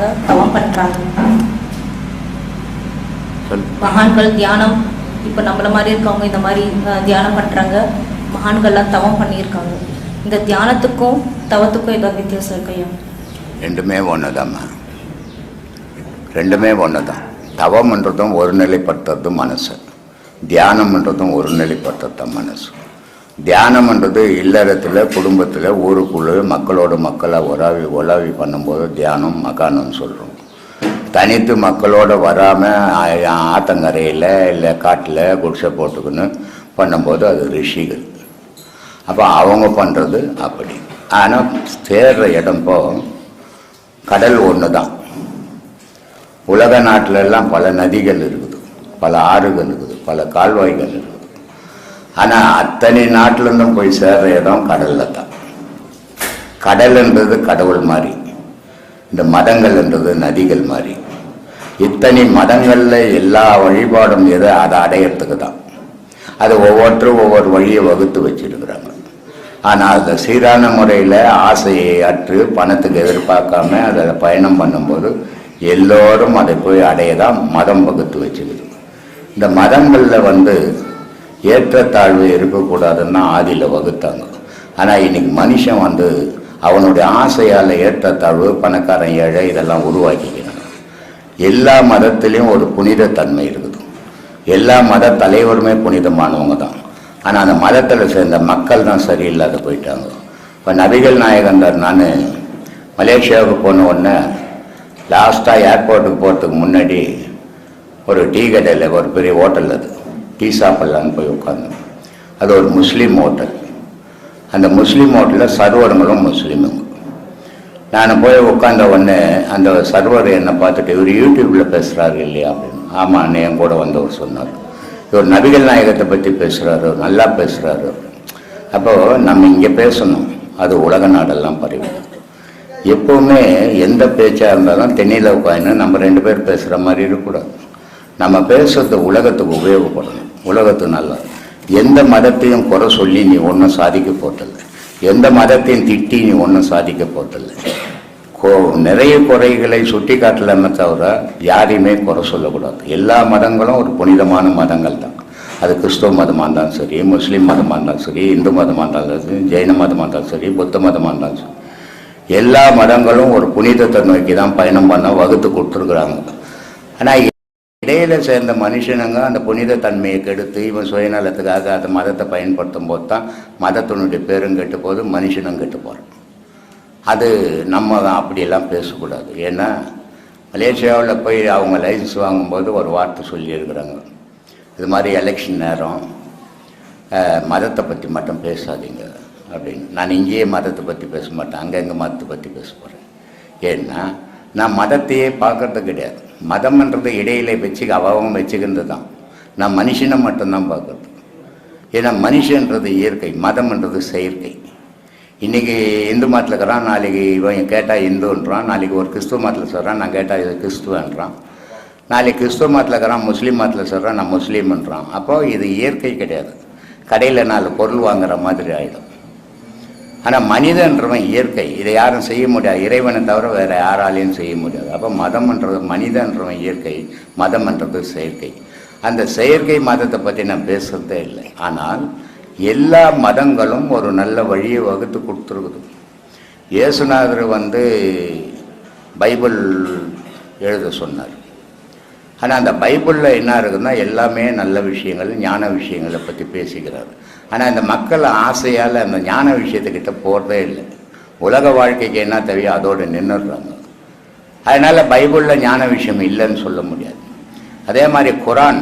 தவம் பண்றாங்க. மகான்கள் தியானம் இப்போ நம்மள மாதிரி இருக்கவங்க இந்த மாதிரி தியானம் பண்றாங்க. மகான்கள்லாம் தவம் பண்ணியிருக்காங்க. இந்த தியானத்துக்கும் தவத்துக்கும் ஏதாவது வித்தியாசம் இருக்கையா ரெண்டுமே ஒன்று தாம்மா ரெண்டுமே ஒன்று தான் தவம்ன்றதும் ஒரு நிலைப்படுத்துறது மனசு. தியானம்ன்றதும் ஒரு நிலைப்படுத்துறது தான் மனசு. தியானம்ன்றது இல்லறத்தில் குடும்பத்தில் ஊருக்குள்ளே மக்களோட மக்களாக உலாவி உலாவி பண்ணும்போது தியானம் மகானம்னு சொல்கிறோம் தனித்து மக்களோட வராமல் ஆத்தங்கரையில் இல்லை காட்டில் குடிசை போட்டுக்கின்னு பண்ணும்போது அது ரிஷிகள். அப்போ அவங்க பண்ணுறது அப்படி. ஆனால் சேர்ற இடம் இப்போ கடல் ஒன்று தான் உலக நாட்டிலெல்லாம் பல நதிகள் இருக்குது பல ஆறுகள் இருக்குது பல கால்வாய்கள் இருக்குது. ஆனால் அத்தனை நாட்டிலிருந்தும் போய் சேர்ற இடம் கடலில் தான். கடல்ன்றது கடவுள் மாதிரி இந்த மதங்கள்ன்றது நதிகள் மாதிரி இத்தனை மதங்களில் எல்லா வழிபாடும் எது அதை அடையிறதுக்கு தான். அது ஒவ்வொருத்தரும் ஒவ்வொரு வழியை வகுத்து வச்சிருக்கிறாங்க. ஆனால் அந்த சீரான முறையில் ஆசையை அற்று பணத்துக்கு எதிர்பார்க்காம அதில் பயணம் பண்ணும்போது எல்லோரும் அதை போய் அடைய தான் மதம் வகுத்து வச்சுக்குது. இந்த மதங்களில் வந்து ஏற்றத்தாழ்வு இருக்கக்கூடாதுன்னா ஆதியில் வகுத்தாங்க. ஆனால் இன்னைக்கு மனுஷன் வந்து அவனுடைய ஆசையால் ஏற்றத்தாழ்வு பணக்காரன் ஏழை இதெல்லாம் உருவாக்கிக்கிறாங்க எல்லா மதத்திலையும் ஒரு புனித தன்மை இருக்குது. எல்லா மத தலைவருமே புனிதமானவங்க தான் ஆனால் அந்த மதத்தில் சேர்ந்த மக்கள் தான் சரியில்லாத போயிட்டாங்க. இப்போ நபிகள் நாயகந்தர் நான் மலேசியாவுக்கு போன உடனே லாஸ்ட்டாக ஏர்போர்ட்டுக்கு போகிறதுக்கு முன்னாடி ஒரு டீ கடையில் ஒரு பெரிய ஹோட்டல் அது. டீ சாப்பிட்லான்னு போய் உட்காந்தோம் அது ஒரு முஸ்லீம் ஹோட்டல். அந்த முஸ்லீம் ஹோட்டலில் சர்வருங்களும் முஸ்லீமுங்க நான் போய் உட்காந்த உடனே அந்த சர்வர் என்னை பார்த்துட்டு இவர் யூடியூப்பில் பேசுகிறாரு இல்லையா? அப்படின்னு. ஆமாம் என் கூட வந்தவர் சொன்னார். இவர் நபிகள் நாயகத்தை பற்றி பேசுகிறாரு நல்லா பேசுகிறாரு அப்போது நம்ம இங்கே பேசணும். அது உலக நாடெல்லாம் பரவி. எப்போவுமே எந்த பேச்சாக இருந்தாலும் தென்னில உட்காந்து நம்ம ரெண்டு பேர் பேசுகிற மாதிரி இருக்கக்கூடாது. நம்ம பேசுறது உலகத்துக்கு உபயோகப்படணும். உலகத்து நல்லா எந்த மதத்தையும் குறை சொல்லி நீ ஒன்றும் சாதிக்க போதில்லை எந்த மதத்தையும் திட்டி நீ ஒன்றும் சாதிக்க போதில்லை கோ நிறைய குறைகளை சுட்டி காட்டலாமே தவிர யாரையுமே குறை சொல்லக்கூடாது. எல்லா மதங்களும் ஒரு புனிதமான மதங்கள் தான். அது கிறிஸ்துவ மதமாக இருந்தாலும் சரி முஸ்லீம் மதமாக இருந்தாலும் சரி இந்து மதமாக இருந்தாலும் சரி ஜெயின மதமாக இருந்தாலும் சரி புத்த மதமாக இருந்தாலும் சரி. எல்லா மதங்களும் ஒரு புனிதத்தை நோக்கி தான் பயணம் பண்ண வகுத்து கொடுத்துருக்குறாங்க. ஆனால் இடையில சேர்ந்த மனுஷனுங்க அந்த புனித தன்மையை கெடுத்து இவன் சுயநலத்துக்காக அந்த மதத்தை பயன்படுத்தும் போது தான் மதத்தினுடைய பேரும் கெட்டு போது மனுஷனும் கெட்டு போகிறான் அது நம்ம அப்படியெல்லாம் பேசக்கூடாது. ஏன்னா மலேசியாவில் போய் அவங்க லைசன்ஸ் வாங்கும்போது ஒரு வார்த்தை சொல்லியிருக்கிறாங்க. இது மாதிரி எலெக்ஷன் நேரம் மதத்தை பற்றி மட்டும் பேசாதீங்க அப்படின்னு. நான் இங்கேயே மதத்தை பற்றி பேச மாட்டேன் அங்கங்கே மதத்தை பற்றி பேச போகிறேன் ஏன்னா நான் மதத்தையே பார்க்கறது கிடையாது. மதம்ன்றது இடையில வச்சு அவகம் வச்சுக்கிறது தான். நான் மனுஷனை மட்டும்தான் பார்க்குறது. ஏன்னா மனுஷன்றது இயற்கை மதம்ன்றது செயற்கை. இன்னைக்கு இந்து மதத்தில் இருக்கிறான் நாளைக்கு இவன் கேட்டால் இந்துன்றான் நாளைக்கு ஒரு கிறிஸ்துவ மதத்தில் சொல்கிறான் நான் கேட்டால் இது கிறிஸ்துவன்றான் நாளைக்கு கிறிஸ்துவ மதத்தில் இருக்கிறான் முஸ்லீம் மதத்தில் சொல்கிறான் நான் முஸ்லீம்ன்றான் அப்போது இது இயற்கை கிடையாது. கடையில் நாலு பொருள் வாங்குற மாதிரி ஆகிடும் ஆனால் மனிதன்றவன் இயற்கை. இதை யாரும் செய்ய முடியாது. இறைவனை தவிர வேறு யாராலையும் செய்ய முடியாது. அப்போ மதம்ன்றது மனிதன்றவன் இயற்கை மதம்ன்றது செயற்கை. அந்த செயற்கை மதத்தை பற்றி நான் பேசுகிறதே இல்லை. ஆனால் எல்லா மதங்களும் ஒரு நல்ல வழியை வகுத்து கொடுத்துருக்குது. இயேசுநாதர் வந்து பைபிள் எழுத சொன்னார். ஆனால் அந்த பைபிளில் என்ன இருக்குதுன்னா எல்லாமே நல்ல விஷயங்கள் ஞான விஷயங்களை பற்றி பேசிக்கிறார். ஆனால் இந்த மக்கள் ஆசையால் அந்த ஞான விஷயத்துக்கிட்ட போகிறதே இல்லை. உலக வாழ்க்கைக்கு என்ன தேவையோ அதோடு நின்றுடுறாங்க அதனால் பைபிளில் ஞான விஷயம் இல்லைன்னு சொல்ல முடியாது. அதே மாதிரி குரான்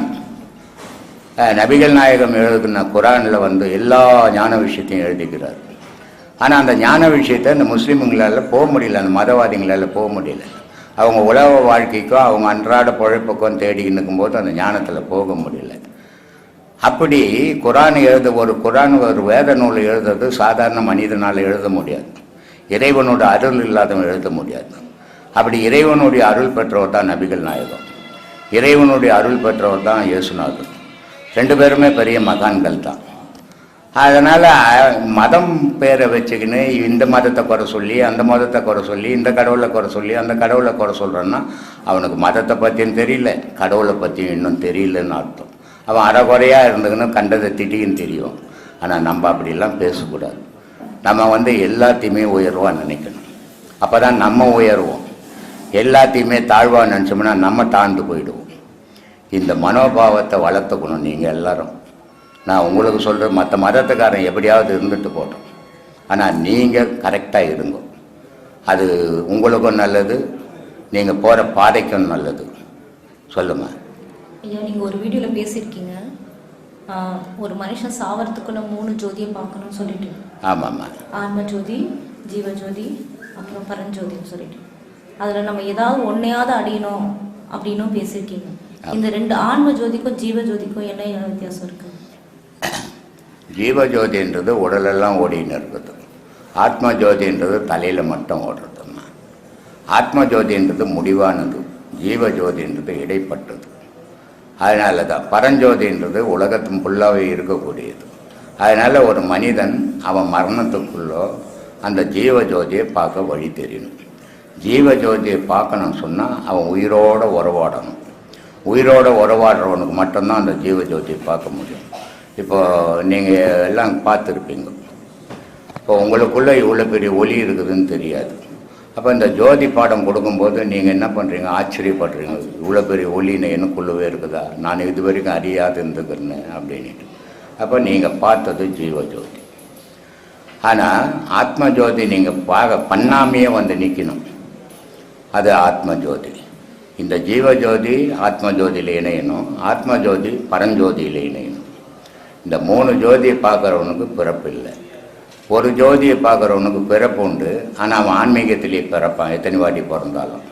நபிகள் நாயகம் எழுதுன குரானில் வந்து எல்லா ஞான விஷயத்தையும் எழுதிக்கிறார். ஆனால் அந்த ஞான விஷயத்தை இந்த முஸ்லீம்களால் போக முடியல அந்த மதவாதிகளால் போக முடியல. அவங்க உலக வாழ்க்கைக்கும் அவங்க அன்றாட பொழைப்புக்கும் தேடி இருக்கும்போது அந்த ஞானத்தில் போக முடியல. அப்படி குரான் எழுத ஒரு குரான் ஒரு வேத நூல் எழுதுறது சாதாரண மனிதனால் எழுத முடியாது. இறைவனோட அருள் இல்லாதவன் எழுத முடியாது. அப்படி இறைவனுடைய அருள் பெற்றவர் தான் நபிகள் நாயகம். இறைவனுடைய அருள் பெற்றவர் தான் இயேசுநாதர். ரெண்டு பேருமே பெரிய மகான்கள் தான். அதனால் மதம் பேரை வச்சுக்கின்னு இந்த மதத்தை குறை சொல்லி அந்த மதத்தை குறை சொல்லி இந்த கடவுளை குறை சொல்லி அந்த கடவுளை குறை சொல்கிறேன்னா அவனுக்கு மதத்தை பற்றியும் தெரியல கடவுளை பற்றியும் இன்னும் தெரியலன்னு அர்த்தம். அவன் அறகுறையாக இருந்துக்கின்னு கண்டதை திட்டின்னு தெரியும். ஆனால் நம்ம அப்படிலாம் பேசக்கூடாது. நம்ம வந்து எல்லாத்தையுமே உயர்வாக நினைக்கணும். அப்போ தான் நம்ம உயர்வோம். எல்லாத்தையுமே தாழ்வாக நினச்சோம்னா நம்ம தாழ்ந்து போயிடுவோம். இந்த மனோபாவத்தை வளர்த்துக்கணும் நீங்கள் எல்லாரும். நான் உங்களுக்கு சொல்கிற மற்ற மதத்துக்காரன் எப்படியாவது இருந்துட்டு போட்டோம் ஆனால் நீங்கள் கரெக்டாக இருங்க. அது உங்களுக்கும் நல்லது நீங்கள் போகிற பாதைக்கும் நல்லது. சொல்லுங்கள் ஐயா நீங்கள் ஒரு வீடியோவில் பேசியிருக்கீங்க. ஒரு மனுஷன் சாவறதுக்குள்ள மூணு ஜோதியை பார்க்கணும்னு சொல்லிட்டு. ஆமாம்மா. ஆன்ம ஜோதி ஜீவ ஜோதி அப்புறம் பரஞ்சோதின்னு சொல்லிட்டு. அதில் நம்ம ஏதாவது ஒன்றையாவது அடையணும் அப்படின்னும் பேசியிருக்கீங்க. இந்த ரெண்டு ஆன்ம ஜோதிக்கும் ஜீவ ஜோதிக்கும் என்ன வித்தியாசம் இருக்கு? ஜீவஜோதின்றது உடலெல்லாம் ஓடின்னு இருக்குது. ஆத்ம ஜோதின்றது தலையில் மட்டும் ஓடுறதும்மா. ஆத்ம ஜோதின்றது முடிவானது. ஜீவஜோதின்றது இடைப்பட்டது. அதனால தான் பரஞ்சோதின்றது உலகத்தின் ஃபுல்லாகவே இருக்கக்கூடியது. அதனால் ஒரு மனிதன் அவன் மரணத்துக்குள்ளோ அந்த ஜீவஜோதியை பார்க்க வழி தெரியணும் ஜீவஜோதியை பார்க்கணும்னு சொன்னால் அவன் உயிரோட உறவாடணும். உயிரோடு உறவாடுறவனுக்கு மட்டும்தான் அந்த ஜீவஜோதியை பார்க்க முடியும். இப்போ நீங்கள் எல்லாம் பார்த்துருப்பீங்க. இப்போ உங்களுக்குள்ளே இவ்வளோ பெரிய ஒலி இருக்குதுன்னு தெரியாது. அப்போ இந்த ஜோதி பாடம் கொடுக்கும்போது நீங்கள் என்ன பண்ணுறீங்க ஆச்சரியப்படுறீங்க. இவ்வளோ பெரிய ஒளின்னு எனக்குள்ளவே இருக்குதா? நான் இது வரைக்கும் அறியாது இருந்துக்கிறேன்னு அப்படின்ட்டு அப்போ நீங்கள் பார்த்தது ஜீவஜோதி ஆனால் ஆத்ம ஜோதி நீங்கள் பார்க்க பண்ணாமையே வந்து நிற்கணும் அது ஆத்ம ஜோதி. இந்த ஜீவஜோதி ஆத்ம ஜோதியில் இணையணும். ஆத்ம ஜோதி பரஞ்சோதியில் இணையணும். இந்த மூணு ஜோதியை பார்க்குறவனுக்கு பிறப்பு இல்லை ஒரு ஜோதியை பார்க்குறவனுக்கு பிறப்பு உண்டு ஆனால் அவன் ஆன்மீகத்திலே பிறப்பான் எத்தனை வாட்டி பிறந்தாலும்.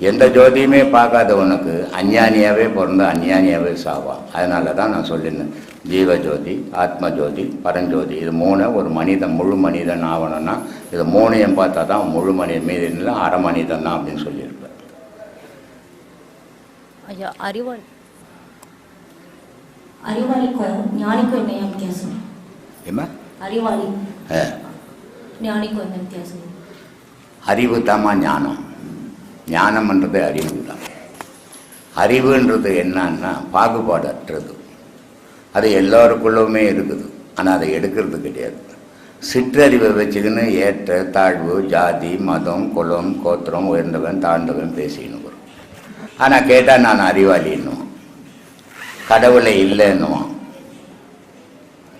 எந்த ஜோதியுமே பார்க்காதவனுக்கு அஞ்ஞானியாகவே பிறந்து அஞ்ஞானியாகவே சாவான். அதனால தான் நான் சொல்லியிருந்தேன் ஜீவஜோதி ஆத்ம ஜோதி பரஞ்சோதி இது மூணு ஒரு மனிதன் முழு மனிதன் ஆகணும்னா இது மூணையும் பார்த்தா தான் முழு மனிதன் மீது இல்லை அரை மனிதன் தான் அப்படின்னு சொல்லியிருப்பேன் ஐயா அறிவாளி அறிவாளிக்கும் ஞானிக்கும் என்ன வித்தியாசம் ஏமா அறிவாளி அறிவு தாம்மா ஞானம். ஞானம்ன்றது அறிவு தான். அறிவுன்றது என்னன்னா பாகுபாடற்றது. அது எல்லாருக்குள்ளுமே இருக்குது. ஆனால் அதை எடுக்கிறது கிடையாது. சிற்றறிவை வச்சுக்கின்னு ஏற்ற தாழ்வு ஜாதி மதம் குலம் கோத்திரம் உயர்ந்தவன் தாழ்ந்தவன் பேசிக்கணும் ஆனால் கேட்டால் நான் அறிவாளின்னுவான். கடவுளை இல்லைன்னுவான்.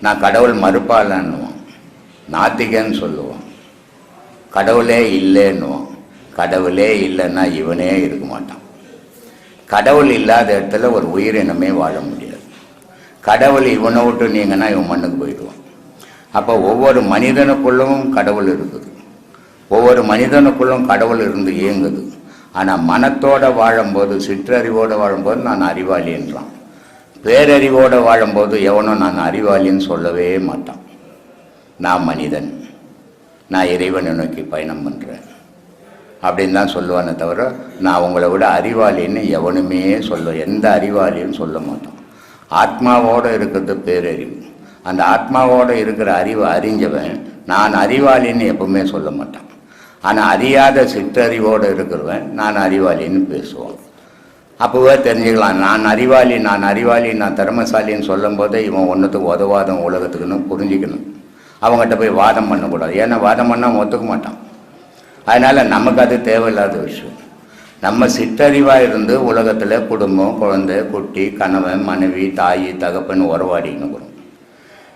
நான் கடவுள் மறுப்பாளன்னுவான். நாத்திகன்னு சொல்லுவோம். கடவுளே இல்லைன்னுவோம். கடவுளே இல்லைன்னா இவனே இருக்க மாட்டான். கடவுள் இல்லாத இடத்துல ஒரு உயிரினமே வாழ முடியாது. கடவுள் இவனை விட்டு நீங்கன்னா இவன் மண்ணுக்கு போயிடுவான். அப்போ ஒவ்வொரு மனிதனுக்குள்ளும் கடவுள் இருக்குது. ஒவ்வொரு மனிதனுக்குள்ளும் கடவுள் இருந்து இயங்குது. ஆனால் மனத்தோடு வாழும்போது சிற்றறிவோடு வாழும்போது நான் அறிவாளின்றான் பேரறிவோடு வாழும்போது எவனும் நான் அறிவாளின்னு சொல்லவே மாட்டான். நான் மனிதன். நான் இறைவனை நோக்கி பயணம் பண்ணுறேன் அப்படின்னு தான் சொல்லுவானே தவிர நான் உங்களை விட அறிவாளின்னு எவனுமே சொல்ல எந்த அறிவாளியும் சொல்ல மாட்டோம் ஆத்மாவோடு இருக்கிறது பேரறிவு. அந்த ஆத்மாவோடு இருக்கிற அறிவு அறிஞ்சவன் நான் அறிவாளின்னு எப்பவுமே சொல்ல மாட்டான். ஆனால் அறியாத சிற்றறிவோடு இருக்கிறவன் நான் அறிவாளின்னு பேசுவான். அப்போவே தெரிஞ்சுக்கலாம் நான் அறிவாளி நான் அறிவாளி நான் திறமசாலின்னு சொல்லும் போதே இவன் ஒன்றுத்துக்கு உதவாதவன் உலகத்துக்குன்னு புரிஞ்சுக்கணும். அவங்ககிட்ட போய் வாதம் பண்ணக்கூடாது. ஏன்னா வாதம் பண்ணால் ஒத்துக்க மாட்டான். அதனால் நமக்கு அது தேவையில்லாத விஷயம். நம்ம சிற்றறிவாக இருந்து உலகத்தில் குடும்பம் குழந்தை குட்டி கணவன் மனைவி தாய் தகப்பன் கூட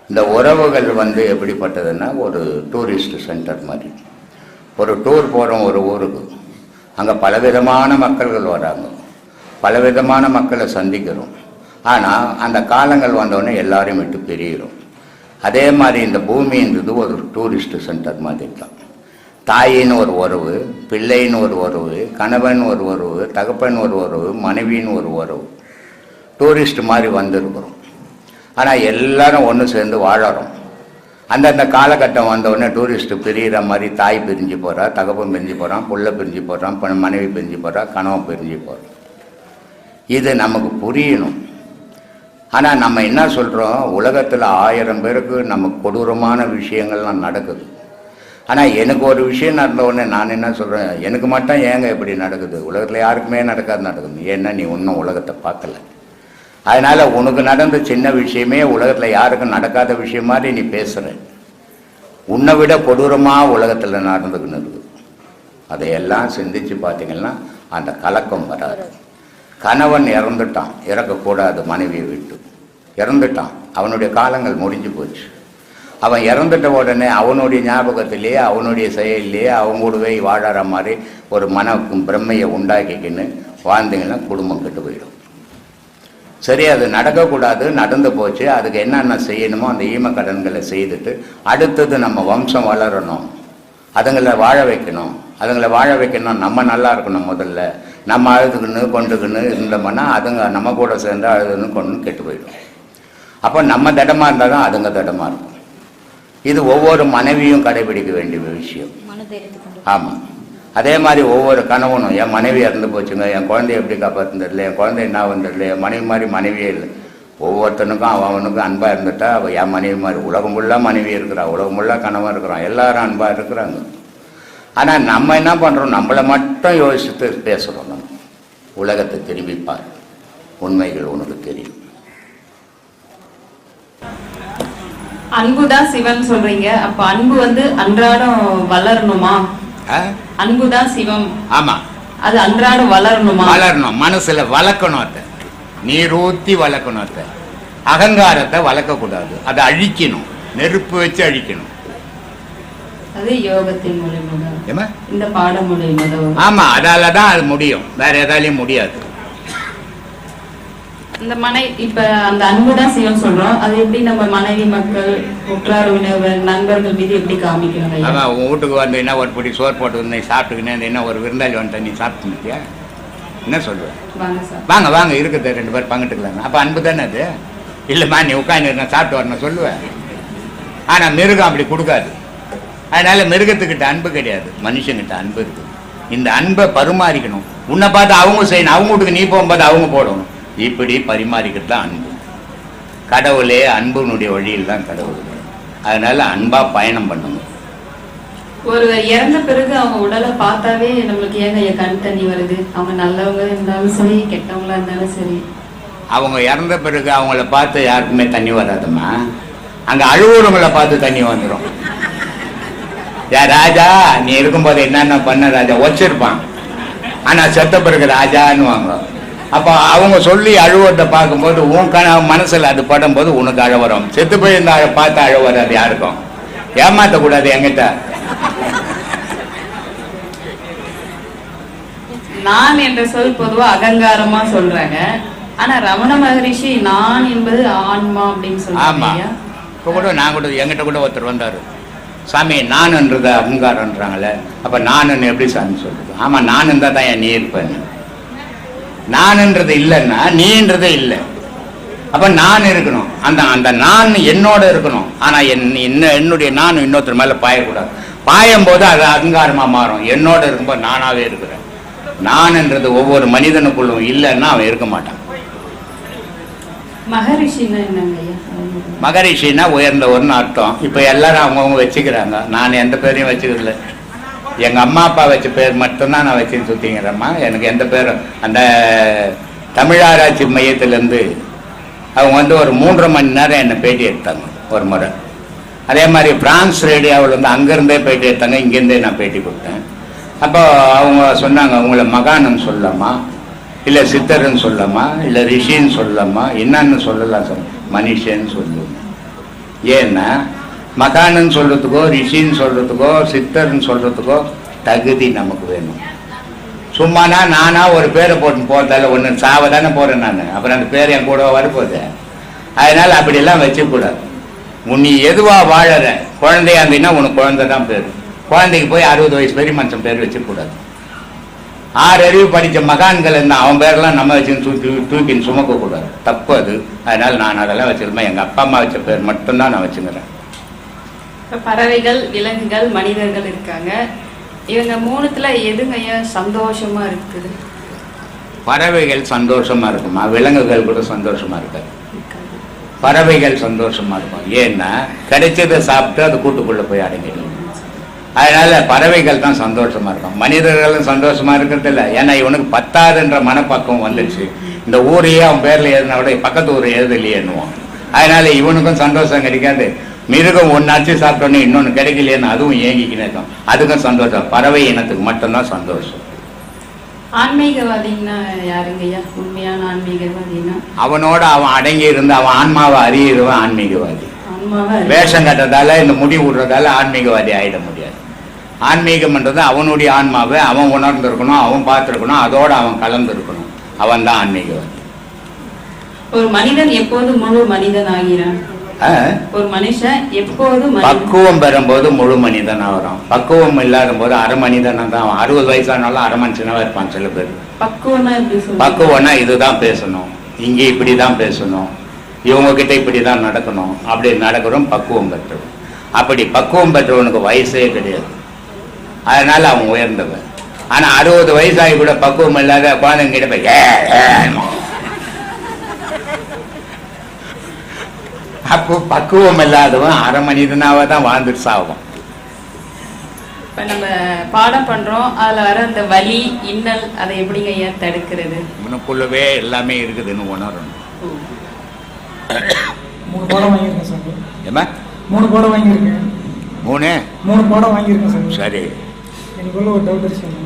இந்த உறவுகள் வந்து எப்படிப்பட்டதுன்னா ஒரு டூரிஸ்ட் சென்டர் மாதிரி. ஒரு டூர் போகிறோம் ஒரு ஊருக்கு. அங்கே பலவிதமான மக்கள்கள் வராங்க. பலவிதமான மக்களை சந்திக்கிறோம். ஆனால் அந்த காலங்கள் வந்தோடனே எல்லாரையும் விட்டு பிரியிறோம். அதே மாதிரி இந்த பூமின்றது ஒரு டூரிஸ்ட் சென்டர் மாதிரி தான். தாயின்னு ஒரு உறவு பிள்ளைன்னு ஒரு உறவு கணவன் ஒரு உறவு தகப்பன் ஒரு உறவு மனைவின்னு ஒரு உறவு. டூரிஸ்ட் மாதிரி வந்திருக்கிறோம். ஆனால் எல்லாரும் ஒன்று சேர்ந்து வாழறோம். அந்தந்த காலகட்டம் வந்தவுடனே டூரிஸ்ட் பிரிகிற மாதிரி தாய் பிரிஞ்சு போகிறா தகப்பன் பிரிஞ்சு போகிறான் புள்ள பிரிஞ்சு போகிறான் மனைவி பிரிஞ்சு போகிறா கணவன் பிரிஞ்சு போகிறான் இது நமக்கு புரியணும். ஆனால் நம்ம என்ன சொல்கிறோம் உலகத்தில் ஆயிரம் பேருக்கு நம்ம கொடூரமான விஷயங்கள்லாம் நடக்குது. ஆனால் எனக்கு ஒரு விஷயம் நடந்த உடனே நான் என்ன சொல்கிறேன் எனக்கு மட்டும் ஏங்க இப்படி நடக்குது? உலகத்தில் யாருக்குமே நடக்காது நடக்குது. ஏன்னா நீ இன்னும் உலகத்தை பார்க்கல. அதனால் உனக்கு நடந்த சின்ன விஷயமே உலகத்தில் யாருக்கும் நடக்காத விஷயம் மாதிரி நீ பேசுகிற உன்னை விட கொடூரமாக உலகத்தில் நடந்துக்கின்னு இருக்குது அதையெல்லாம் சிந்திச்சு பார்த்தீங்கன்னா அந்த கலக்கம் வராது. கணவன் இறந்துட்டான். இறக்கக்கூடாது மனைவியை விட்டு. இறந்துட்டான். அவனுடைய காலங்கள் முடிஞ்சு போச்சு. அவன் இறந்துட்ட உடனே அவனுடைய ஞாபகத்திலேயே அவனுடைய செயலிலேயே அவங்க கூடவே வாழற மாதிரி ஒரு மன பிரம்மையை உண்டாக்கிக்கின்னு வாழ்ந்தீங்கன்னா குடும்பம் கெட்டு போயிடும். சரி அது நடக்கக்கூடாது நடந்து போச்சு. அதுக்கு என்னென்ன செய்யணுமோ அந்த ஈம கடன்களை செய்துட்டு அடுத்தது நம்ம வம்சம் வளரணும். அதுங்களை வாழ வைக்கணும். அதுங்களை வாழ வைக்கணும் நம்ம நல்லா இருக்கணும் முதல்ல. நம்ம அழுதுக்குன்னு கொண்டுக்குன்னு இருந்தோம்னா அதுங்க நம்ம கூட சேர்ந்து அழுதுன்னு கொண்டு கெட்டு போயிடும். அப்போ நம்ம திடமா இருந்தால் தான் அதுங்க திடமா இருக்கும். இது ஒவ்வொரு மனைவியும் கடைபிடிக்க வேண்டிய விஷயம். ஆமாம் அதே மாதிரி ஒவ்வொரு கணவனும் என் மனைவி இறந்து போச்சுங்க என் குழந்தைய எப்படி காப்பாற்றுன்னு தெரியல என் குழந்தை என்ன வந்து தெரியல என் மனைவி மாதிரி மனைவியே இல்லை. ஒவ்வொருத்தனுக்கும் அவன் அவனுக்கும் அன்பாக இருந்துட்டா அவள் என் மனைவி மாதிரி உலகம் ஃபுல்லாக மனைவி இருக்கிறா உலகம் ஃபுல்லாக கணவன் இருக்கிறான் எல்லாரும் அன்பாக இருக்கிறாங்க. ஆனால் நம்ம என்ன பண்ணுறோம் நம்மளை மட்டும் யோசித்து பேசுகிறோம் நம்ம உலகத்தை திரும்பி பார். உண்மைகள் உனக்கு தெரியும். அன்புதான் சிவன் சொல்றீங்க. அப்ப அன்பு வந்து அன்றாடம் வளரணுமா? அன்புதான் சிவம். ஆமாம் அது அன்றாடம் வளரணுமா? வளரணும். மனசுல வளர்க்கணும் அதை. நீர் ஊத்தி வளர்க்கணும் அதை. அகங்காரத்தை வளர்க்கக்கூடாது. அதை அழிக்கணும். நெருப்பு வச்சு அழிக்கணும். அது யோகத்தின் மூலியமா தான். ஏமா இந்த பாடம் மூலியமா தான் வரும். ஆமா அதால தான் அது முடியும். வேற எதாலையும் முடியாது. இந்த மனை இப்ப அந்த அன்புதான் சிவம் சொல்றோம். அது எப்படி நம்ம மனைவி மக்கள் உற்றார் உறவினர் நண்பர்கள் மீது எப்படி காமிக்கணும்? அவன் உன் வீட்டுக்கு வந்து என்ன ஒரு பிடி சோறு போட்டு சாப்பிட்டுக்கினே என்ன ஒரு விருந்தாளி வந்துட்ட நீ சாப்பிட்டு நிற்கியா என்ன சொல்லுவேன் வாங்க வாங்க இருக்குது. ரெண்டு பேர் பங்கிட்டுக்கலாங்க அப்போ அன்பு தானே அது? இல்லைம்மா நீ உட்காந்து சாப்பிட்டு வரணும் சொல்லுவேன் ஆனால் மிருகம் அப்படி கொடுக்காது. அதனால மிருகத்துக்கிட்ட அன்பு கிடையாது மனுஷங்கிட்ட அன்பு இருக்கு. இந்த அன்பை பரிமாறிக்கணும். உன்னை பார்த்து அவங்க செய்யணும் அவங்க வீட்டுக்கு நீ போகும்போது அவங்க போடணும். இப்படி பரிமாறிக்கிறது தான் அன்பு. கடவுளே அன்புனுடைய வழியில் தான் கடவுள். அதனால அன்பா பயணம் பண்ணணும். ஒருவர் இறந்த பிறகு அவங்க உடலை பார்த்தாவே நம்மளுக்கு ஏங்க ஐயா கண் தண்ணி வருது? அவங்க நல்லவங்க இருந்தாலும் சரி கெட்டவங்களா இருந்தாலும் சரி. அவங்க இறந்த பிறகு அவங்கள பார்த்து யாருக்குமே தண்ணி வராதும்மா. அங்க அழுவுறவங்கள பார்த்து தண்ணி வந்துடும் ராஜா நீ இருக்கும்போது என்னென்ன பண்ண ராஜா? வச்சிருப்பான் ஆனா செத்த பிறகு ராஜான்னுவாங்க. அப்போ அவங்க சொல்லி அழுவத்தை பார்க்கும்போது உன் கண மனசுல அது படும்போது உனக்கு அழ வரும் செத்து போயிருந்தா பார்த்து அழ வராது யாருக்கும்? ஏமாத்தக்கூடாது என்கிட்ட. நான் என்ற சொல் பொதுவா அகங்காரமா சொல்றாங்க. ஆனா ரமண மகரிஷி நான் என்பது ஆன்மா அப்படின்னு சொல்றாங்க ஆமா. இப்போ கூட நான் கூட என்கிட்ட கூட ஒருத்தர் வந்தார். சாமி நான்ன்றது அகங்காரன்றாங்களே அப்போ நானுன்னு எப்படி சாமி சொல்றது? ஆமாம் நான் இருந்தால் தான் என் நீ இருப்பேன் நான்ன்றது இல்லைன்னா நீன்றதே இல்லை. அப்போ நான் இருக்கணும். அந்த அந்த நான் என்னோட இருக்கணும். ஆனால் என் என்ன என்னுடைய நான் இன்னொருத்தர் மேலே பாயக்கூடாது. பாயும் போது அது அகங்காரமாக மாறும். என்னோட இருக்கும்போது நானாகவே இருக்கிறேன். நான்ன்றது ஒவ்வொரு மனிதனுக்குள்ளும் இல்லைன்னா அவன் இருக்க மாட்டான். மகரிஷின்னா என்னங்க மகரிஷினா உயர்ந்த உயர்ந்தவர்னு அர்த்தம். இப்போ எல்லாரும் அவங்கவுங்க வச்சுக்கிறாங்க. நான் எந்த பேரையும் வச்சுக்கல எங்கள் அம்மா அப்பா வச்ச பேர் மட்டும்தான் நான் வச்சு சுற்றிங்கிறேம்மா எனக்கு எந்த பேரும் அந்த தமிழாராய்ச்சி மையத்திலேருந்து அவங்க வந்து ஒரு மூன்றரை மணி நேரம் என்னை பேட்டி எடுத்தாங்க ஒரு முறை. அதே மாதிரி பிரான்ஸ் ரேடியோவில் வந்து அங்கேருந்தே பேட்டி எடுத்தாங்க இங்கேருந்தே நான் பேட்டி கொடுத்தேன். அப்போ அவங்க சொன்னாங்க உங்களை மகானுன்னு சொல்லலாமா? இல்லை சித்தர்ன்னு சொல்லலாமா? இல்லை ரிஷின்னு சொல்லலாமா? என்னன்னு சொல்லலாம் சொன்னேன் மனுஷன்னு சொல்லுவோம் ஏன்னா மகானன்னு சொல்றதுக்கோ ரிஷின்னு சொல்றதுக்கோ சித்தர்னு சொல்றதுக்கோ தகுதி நமக்கு வேணும். சும்மானா நானா ஒரு பேரை போட்டு போறதால ஒன்று சாவதானே போறேன் நான். அப்புறம் அந்த பேர் என் கூட வரப்போகுது? அதனால அப்படியெல்லாம் வச்சுக்கூடாது. உன் நீ எதுவா வாழற குழந்தையா இருந்தீங்கன்னா உனக்கு குழந்தை தான் பேர். குழந்தைக்கு போய் அறுபது வயசு பெரிய மனுஷன் பேர் வச்சுக்கூடாது. ஆறு அறிவு படித்த மகான்கள் என்ன? அவன் பேரெல்லாம் நம்ம வச்சு தூக்கி தூக்கின்னு சுமக்கக்கூடாது தப்பு அது. அதனால நான் அதெல்லாம் வச்சிருப்பேன் எங்கள் அப்பா அம்மா வச்ச பேர் மட்டும்தான் நான் வச்சுக்கிறேன். இப்ப பறவைகள் விலங்குகள் மனிதர்கள் இருக்காங்க. இவங்க மூணுத்துல எதுங்க ஐயா சந்தோஷமா இருக்குது? பறவைகள் சந்தோஷமா இருக்குமா? விலங்குகள் கூட சந்தோஷமா இருக்காது. பறவைகள் சந்தோஷமா இருக்கும். ஏன்னா கிடைச்சதை சாப்பிட்டு அது கூட்டுக்குள்ள போய் அடங்கிடும். அதனால பறவைகள் தான் சந்தோஷமா இருக்கும். மனிதர்களும் சந்தோஷமா இருக்கிறது இல்லை. ஏன்னா இவனுக்கு பத்தாதுன்ற மனப்பக்குவம் வந்துடுச்சு இந்த ஊரையே அவன் பேர்ல எழுதினா கூட பக்கத்து ஊர் எழுதலையேன்னுவான் அதனால இவனுக்கும் சந்தோஷம் கிடைக்காது. மிருகம் ஒன்னாச்சு சாப்பிட்டோன்னே இன்னொன்று கிடைக்கலையேன்னு அதுவும் ஏங்கிக்கினே இருக்கும். அதுக்கும் சந்தோஷம். பறவை இனத்துக்கு மட்டும்தான் சந்தோஷம். ஆன்மீகவாதின்னா யாருங்க ஐயா? உண்மையான ஆன்மீகவாதின்னா? அவனோட அவன் அடங்கி இருந்து அவன் ஆன்மாவை அறியிறவன் ஆன்மீகவாதி. வேஷம் கட்டுறதால இந்த முடி விடுறதால ஆன்மீகவாதி ஆயிட முடியாது ஆன்மீகம்ன்றது அவனுடைய ஆன்மாவை அவன் உணர்ந்திருக்கணும் அவன் பார்த்துருக்கணும் அதோட அவன் கலந்துருக்கணும். அவன் தான் ஆன்மீகவாதி ஒரு மனிதன் எப்போது முழு மனிதன் ஆகிறான்? ஒரு மனுஷன் எப்போது பக்குவம் பெறும்போது முழு மனிதனா வரும் பக்குவம் இல்லாத போது அரை மனிதனா தான். அறுபது வயசானாலும் அரை மனுஷனாவே இருப்பான் சில பேர். பக்குவம்னா சொல்லுங்க பக்குவம்னா இதுதான் பேசணும். இங்கே இப்படி தான் பேசணும். இவங்க கிட்ட இப்படி தான் நடக்கணும். அப்படி நடக்கிறோம் பக்குவம் பெற்றவன் அப்படி பக்குவம் பெற்றவனுக்கு வயசே கிடையாது. அதனால அவன் உயர்ந்தவன். ஆனா அறுபது வயசாகி கூட பக்குவம் இல்லாத குழந்தைங்க கிட்ட போய். அப்போ பக்குவம் இல்லாதவன் அரை மனிதனாவே தான் வாழ்ந்துட்டு சாகும் இப்ப நம்ம பாடம் பண்றோம். அதுல வர அந்த வலி இன்னல் அதை எப்படிங்க ஐயா தடுக்கிறது? உனக்குள்ளவே எல்லாமே இருக்குதுன்னு உணரணும். மூணு பாடம் வாங்கியிருக்கேன் சாமி. ஏமா மூணு பாடம் வாங்கியிருக்கேன். மூணு? மூணு பாடம் வாங்கியிருக்கேன் சரி. எனக்குள்ள ஒரு டவுட் இருக்கு சாமி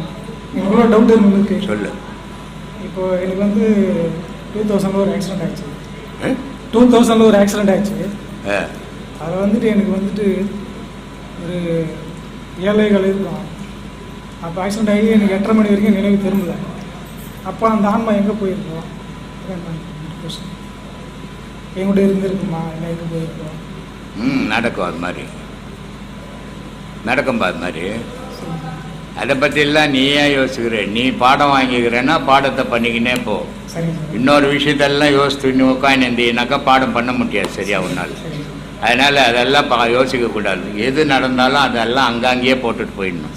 எனக்குள்ள டவுட் இருக்கு. சொல்லு. இப்போ எனக்கு வந்து டூ தௌசண்ட்ல ஒரு ஆக்சிடென்ட் ஆச்சு? டூ தௌசண்ட்ல ஒரு ஆக்சிடென்ட் ஆச்சு. அது வந்துட்டு எனக்கு வந்துட்டு ஒரு ஏழைகள் இருக்கும் அப்போ ஆக்சிடென்ட் ஆகி எனக்கு எட்டரை மணி வரைக்கும் நினைவு திரும்பல. அப்போ அந்த ஆன்மா எங்கே போயிருக்கோம். என்கிட்ட இருந்திருக்குமா? இல்லை எங்கே போயிருக்கோம்? ம் நடக்கும் அது மாதிரி. நடக்கும்பா அது மாதிரி. அதை பற்றிலாம் நீ ஏன் யோசிக்கிற. நீ பாடம் வாங்கிக்கிறேன்னா பாடத்தை பண்ணிக்கினே போ. இன்னொரு விஷயத்தெல்லாம் யோசித்து நீ உட்காந்துருந்தீங்கனாக்கா பாடம் பண்ண முடியாது சரியா உன்னால். அதனால் அதெல்லாம் பா யோசிக்கக்கூடாது எது நடந்தாலும் அதெல்லாம் அங்கங்கேயே போட்டுட்டு போயிடணும்.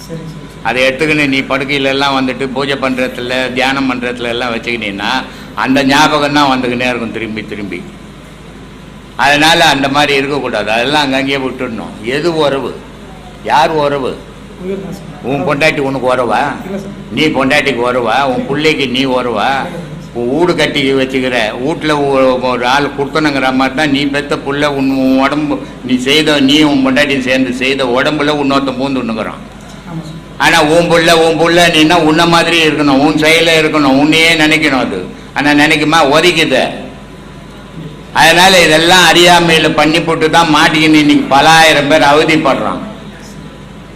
அதை எடுத்துக்கின்னு நீ படுக்கையில எல்லாம் வந்துட்டு பூஜை பண்ணுறதுல தியானம் பண்ணுறதுல எல்லாம் வச்சுக்கினீன்னா அந்த ஞாபகம் தான் வந்துக்கினே இருக்கும் திரும்பி திரும்பி. அதனால அந்த மாதிரி இருக்கக்கூடாது. அதெல்லாம் அங்கங்கேயே விட்டுடணும். எது உறவு? யார் உறவு? உன் பொண்டாட்டி உனக்கு சார். நீ பொண்டாட்டிக்கு வருவா? உன் பிள்ளைக்கு நீ வருவா? வீடு கட்டி வச்சுக்கிற வீட்டில் ஒரு ஆள் கொடுத்தனுங்கிற மாதிரி தான் நீ பெத்த புள்ள உன் உடம்பு நீ செய்த நீ உன் பொண்டாட்டி சேர்ந்து செய்த உடம்புல இன்னொருத்தன் பூந்து உண்ணுக்குறான் ஆனால் உன் புள்ள உன் புள்ள நீனா உன்ன மாதிரி இருக்கணும் உன் செயல இருக்கணும் உன்னையே நினைக்கணும் அது. ஆனால் நினைக்குமா? ஒதுக்குது அதனால இதெல்லாம் அறியாமையில பண்ணி போட்டு தான் மாட்டிக்கின்னு இன்னைக்கு பல ஆயிரம் பேர் அவதிப்படுறான்.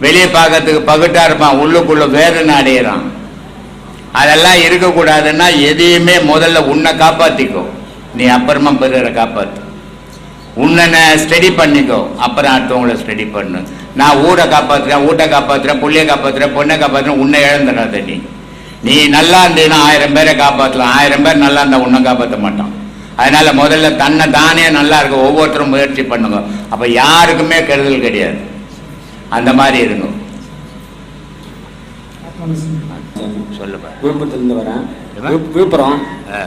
வெளியே பார்க்கறதுக்கு பகுட்டா இருப்பான் உள்ளுக்குள்ள வேறுன்னு அடையிறான் அதெல்லாம் இருக்கக்கூடாதுன்னா எதையுமே முதல்ல உன்னை காப்பாத்திக்கோ. நீ அப்புறமா பிறரை காப்பாத்து. உன்னை ஸ்டடி பண்ணிக்கோ. அப்புறம் அடுத்தவங்கள ஸ்டடி பண்ணு. நான் ஊரை காப்பாத்துறேன் வீட்டை காப்பாத்துறேன் புள்ளைய காப்பாத்துறேன் பொண்ணை காப்பாத்துறேன் உன்னை இழந்துடாத நீ. நீ நல்லா இருந்தீன்னா ஆயிரம் பேரை காப்பாற்றலாம் ஆயிரம் பேர் நல்லா இருந்தால் உன்னை காப்பாற்ற மாட்டான். அதனால முதல்ல தன்னை தானே நல்லா இருக்கும் ஒவ்வொருத்தரும் முயற்சி பண்ணுங்க. அப்போ யாருக்குமே கெடுதல் கிடையாது. அந்த மாதிரி இருங்க ஆத்மா சொல்லுப்பா. விழுப்புரத்துலேருந்து வரேன். விழுப்புரம்.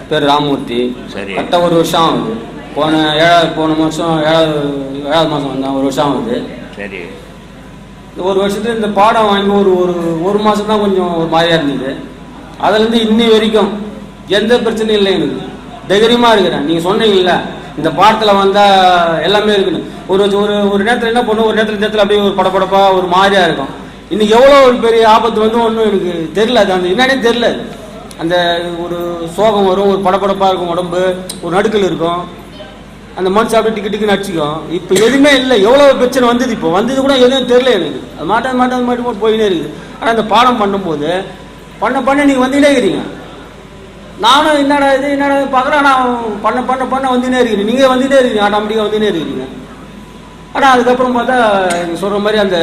பேர் ராமூர்த்தி. சரி. கரெக்டாக ஒரு வருஷம் ஆகுது. போன ஏழாவது போன மாதம் ஏழாவது ஏழாவது மாதம் வந்தேன். ஒரு வருஷம் ஆகுது. சரி. இந்த ஒரு வருஷத்துல இந்த பாடம் வாங்கி ஒரு ஒரு ஒரு மாதம் தான் கொஞ்சம் ஒரு மாதிரியா இருந்தது. அதுலேருந்து இன்னி வரைக்கும் எந்த பிரச்சனையும் இல்லை எனக்கு. தைரியமாக இருக்கிறேன். நீங்கள் சொன்னீங்கல்ல. இந்த பாடத்தில் வந்தால் எல்லாமே இருக்குன்னு ஒரு ஒரு ஒரு நேரத்தில் என்ன பண்ணும்? ஒரு நேரத்தில் நேரத்தில் அப்படியே ஒரு படபடப்பா ஒரு மாதிரியா இருக்கும். இன்னைக்கு எவ்வளோ ஒரு பெரிய ஆபத்து வந்து ஒன்றும் எனக்கு தெரியல. அது அந்த என்னன்னே தெரியல. அந்த ஒரு சோகம் வரும் ஒரு படபடப்பாக இருக்கும் உடம்பு ஒரு நடுக்கல் இருக்கும். அந்த மனுஷன் அப்படியே டிக்கு டிக்கு அடிச்சுக்கும். இப்போ எதுவுமே இல்லை. எவ்வளோ பிரச்சனை வந்தது இப்போ? வந்தது கூட எதுவும் தெரியல எனக்கு. அது மாட்டாது மாட்டாது மாட்டி போட்டு போயினே இருக்குது. ஆனால் அந்த பாடம் பண்ணும்போது பண்ண பண்ண நீங்கள் வந்துகிட்டே இருக்கிறீங்க நானும் என்னடா இது என்னடா பார்க்குறேன். நான் பண்ண பண்ண பண்ண வந்துனே இருக்கிறீங்க. நீங்கள் வந்துட்டே இருக்கிறீங்க ஆட்டோமேட்டிக்காக வந்துனே இருக்கிறீங்க ஆனால் அதுக்கப்புறம் பார்த்தா நீங்கள் சொல்கிற மாதிரி அந்த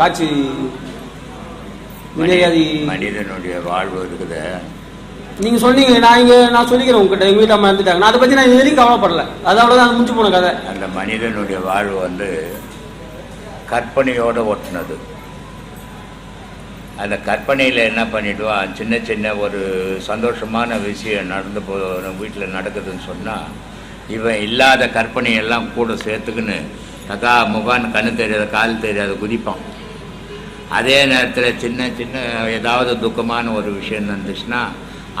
காட்சி வினையாதி மனிதனுடைய வாழ்வு இருக்குது. நீங்க சொன்னீங்க நான் இங்க நான் சொல்லிக்கிறேன் உங்ககிட்ட. எங்க வீட்டு அம்மா இருந்துட்டாங்க நான் அதை பத்தி நான் இது வரைக்கும் கவலைப்படல. அது அவ்வளவுதான் அது முடிஞ்சு போன கதை. அந்த மனிதனுடைய வாழ்வு வந்து கற்பனையோட ஒட்டினது அந்த கற்பனையில் என்ன பண்ணிவிடுவான் சின்ன சின்ன ஒரு சந்தோஷமான விஷயம் நடந்து போ வீட்டில் நடக்குதுன்னு சொன்னால் இவன் இல்லாத கற்பனையெல்லாம் கூட சேர்த்துக்கின்னு தக்கா முகான் கண்ணு தெரியாத கால் தெரியாத குதிப்பான். அதே நேரத்தில் சின்ன சின்ன ஏதாவது துக்கமான ஒரு விஷயம் இருந்துச்சுன்னா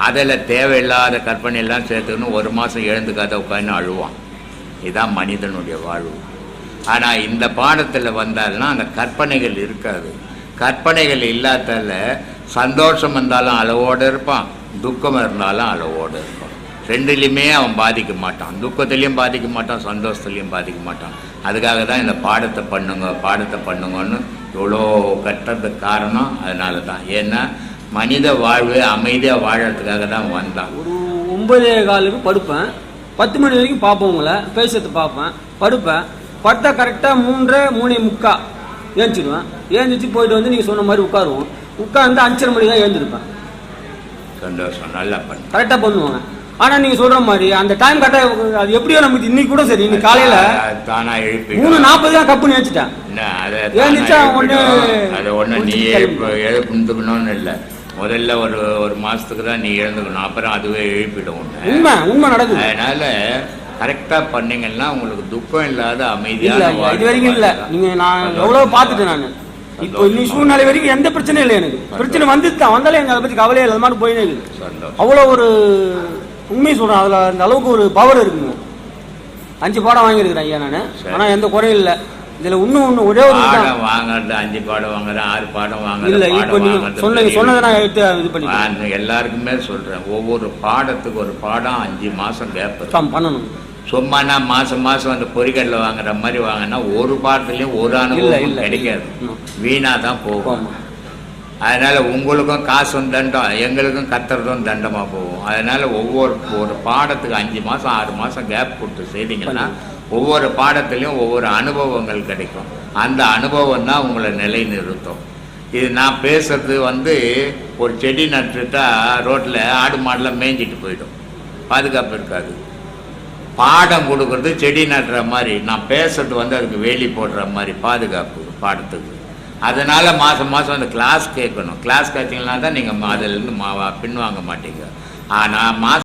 அதில் தேவையில்லாத கற்பனையெல்லாம் சேர்த்துக்கணும் ஒரு மாதம் எழுந்துக்காத உட்காந்து அழுவான். இதுதான் மனிதனுடைய வாழ்வு. ஆனால் இந்த பாடத்தில் வந்தால்னா அந்த கற்பனைகள் இருக்காது. கற்பனைகள் இல்லாதால சந்தோஷம் இருந்தாலும் அளவோடு இருப்பான் துக்கம் இருந்தாலும் அளவோடு இருப்பான். ரெண்டுலேயுமே அவன் பாதிக்க மாட்டான். துக்கத்துலேயும் பாதிக்க மாட்டான் சந்தோஷத்துலேயும் பாதிக்க மாட்டான். அதுக்காக தான் இந்த பாடத்தை பண்ணுங்க பாடத்தை பண்ணுங்கன்னு இவ்வளோ கட்டுறதுக்கு காரணம் அதனால தான் ஏன்னா மனித வாழ்வு அமைதியாக வாழறதுக்காக தான் வந்தான். ஒரு ஒன்பதே காலுக்கு படுப்பேன். பத்து மணி வரைக்கும் பார்ப்போம் உங்களை பேசுறது பார்ப்பேன். படுப்பேன். படுத்தா கரெக்டாக மூன்றரை மூணே முக்கா. ஏஞ்சிடுவேன். ஏந்திச்சு போயிட்டு வந்து நீங்கள் சொன்ன மாதிரி உட்காருவோம். உட்காந்து அஞ்சரை மணி தான் எழுந்திருப்பேன் சந்தோஷம் நல்லா பண்ணு. கரெக்டாக பண்ணுவாங்க. ஆனால் நீங்கள் சொல்கிற மாதிரி அந்த டைம் கரெக்டாக அது எப்படியோ நமக்கு இன்னைக்கு கூட சரி இன்னைக்கு காலையில் தானா எழுப்பி மூணு நாற்பது தான் கப்புன்னு தானா உடனே எழுப்பிடும். அதை ஒண்ணு நீ எழுப்பு எழுப்புந்துக்கணும்னு இல்லை. முதல்ல ஒரு ஒரு மாசத்துக்கு தான் நீ எழுந்துக்கணும். அப்புறம் அதுவே எழுப்பிடும். உண்மை உண்மை நடக்குது. அதனால கரெக்டா பண்ணீங்கன்னா உங்களுக்கு துக்கம் இல்லாத வாழ்க்கை இது வரைக்கும் இல்ல. வாழ்க்கை. நீங்க நான் எவ்வளவு பார்த்துட்டேன் நான். இப்போ இன்னைக்கு சூழ்நிலை வரைக்கும் எந்த பிரச்சனையும் இல்லை எனக்கு. பிரச்சனை வந்துட்டு தான் வந்தாலே எனக்கு அதை பத்தி கவலையே இல்லை. அது மாதிரி போயினே சந்தோஷம். அவ்வளோ ஒரு உண்மையை சொல்றேன். அதுல அந்த அளவுக்கு ஒரு பவர் இருக்குங்க. அஞ்சு பாடம் வாங்கியிருக்கிறேன் ஐயா நான். சரி. ஆனா எந்த குறையும் இல்லை. இதுல இன்னும் ஒண்ணு ஒரே ஒரு வாங்குறது அஞ்சு பாடம் வாங்குறேன் ஆறு பாடம் வாங்குறேன் இல்ல இப்போ பாடம் நீங்க வாங்குறது சொன்னது சொன்னதை நான் எடுத்து இது நான் எல்லாருக்குமே சொல்றேன். ஒவ்வொரு பாடத்துக்கு ஒரு பாடம் அஞ்சு மாசம் கேப் பண்ணணும். சும்மா நான் மாசம் மாசம் அந்த பொறிகடல வாங்குற மாதிரி வாங்கினா ஒரு பாடத்துலயும் ஒரு அனுபவம். கிடைக்காது. ம். வீணா தான் போகும். அதனால உங்களுக்கும் காசும் தண்டம் எங்களுக்கும் கத்துறதும் தண்டமா போகும். அதனால ஒவ்வொரு ஒரு பாடத்துக்கு அஞ்சு மாசம் ஆறு மாசம் கேப் கொடுத்து செய்தீங்கன்னா ஒவ்வொரு பாடத்துலயும் ஒவ்வொரு அனுபவங்கள் கிடைக்கும். அந்த அனுபவம் தான் உங்களை நிலைநிறுத்தும். இது நான் பேசுறது வந்து ஒரு செடி நட்டுட்டா ரோட்ல ஆடு மாடெல்லாம் மேய்ஞ்சிட்டு போயிடும். பாதுகாப்பு இருக்காது. பாடம் கொடுக்கறது செடி நடுற மாதிரி நான் பேசுறது வந்து அதுக்கு வேலி போடுற மாதிரி பாதுகாப்பு பாடத்துக்கு. அதனால் மாதம் மாதம் அந்த கிளாஸ் கேட்கணும். கிளாஸ் கேட்டிங்கன்னா தான் நீங்கள் அதிலேருந்து மா பின்வாங்க மாட்டீங்க. ஆனால் மாதம்